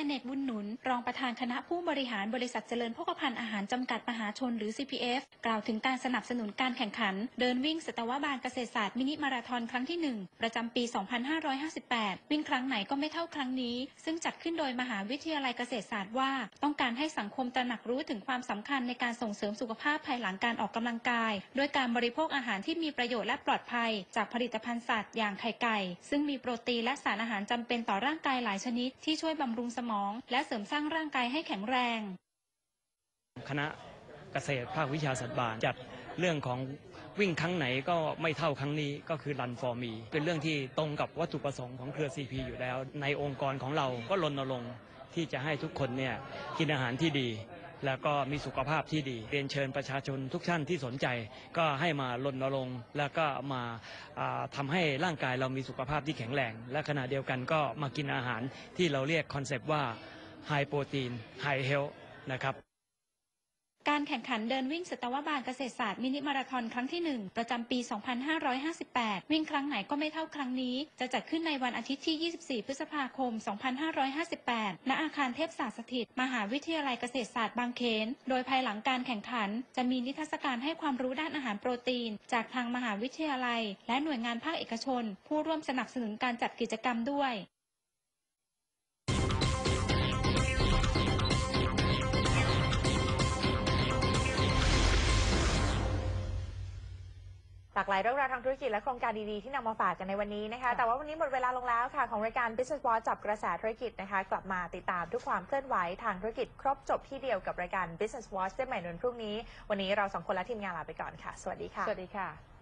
อเนกบุญหนุน รองประธานคณะผู้บริหารบริษัทเจริญโภคภัณฑ์อาหารจำกัดมหาชนหรือ CPF กล่าวถึงการสนับสนุนการแข่งขัน เดินวิ่งสตวบาลเกษตรศาสตร์มินิมาราธอนครั้งที่ 1 ประจำปี 2558 วิ่งครั้งไหนก็ไม่เท่าครั้งนี้ ซึ่งจัดขึ้นโดยมหาวิทยาลัยเกษตรศาสตร์ว่า ต้องการให้สังคมตระหนักรู้ถึงความสำคัญในการส่งเสริมสุขภาพภายหลังการออกกำลังกาย ด้วยการบริโภคอาหารที่มีประโยชน์และปลอดภัย จากผลิตภัณฑ์สัตว์อย่างไข่ไก่ ซึ่งมีโปรตีนและสารอาหารจำเป็นต่อร่างกายหลายชนิดที่ช่วยบำรุงสมอง และเสริมสร้างร่างกายให้แข็งแรง คณะเกษตรภาควิชาสัตว์บาลจัดเรื่องของวิ่งครั้งไหนก็ไม่เท่าครั้งนี้ก็คือรันฟอร์มีเป็นเรื่องที่ตรงกับวัตถุประสงค์ของเครือ CP อยู่แล้ว ในองค์กรของเราก็รณรงค์ที่จะให้ทุกคนเนี่ยกินอาหารที่ดี แล้วก็มีสุขภาพที่ดีเรียนเชิญประชาชนทุกท่านที่สนใจ ก็ให้มารณรงค์แล้วก็มาาทำาให้ร่างกายเรามีสุขภาพที่แข็งแรง และขณะเดียวกันก็มากินอาหารที่เราเรียกคอนเซปต์ว่าไฮโปรตีนไฮเฮลนะครับ การแข่งขันเดินวิ่งสัตวบาลเกษตรศาสตร์มินิมาราธอนครั้งที่ 1 ประจำปี 2558 วิ่งครั้งไหนก็ไม่เท่าครั้งนี้ จะจัดขึ้นในวันอาทิตย์ที่ 24 พฤษภาคม 2558 ณ อาคารเทพศาสตร์สถิต มหาวิทยาลัยเกษตรศาสตร์บางเขน โดยภายหลังการแข่งขัน จะมีนิทรรศการให้ความรู้ด้านอาหารโปรตีน จากทางมหาวิทยาลัย และหน่วยงานภาคเอกชน ผู้ร่วมสนับสนุนการจัดกิจกรรมด้วย หลากหลายเรื่องราวทางธุรกิจและโครงการดีๆที่นำมาฝากกันในวันนี้นะคะ แต่ว่าวันนี้หมดเวลาลงแล้วค่ะ ของรายการ Business Watch จับกระแสธุรกิจนะคะ กลับมาติดตามทุกความเคลื่อนไหวทางธุรกิจครบจบที่เดียวกับรายการ Business Watch ได้ใหม่ในวันพรุ่งนี้ วันนี้เราสองคนและทีมงานลาไปก่อนค่ะ สวัสดีค่ะ สวัสดีค่ะ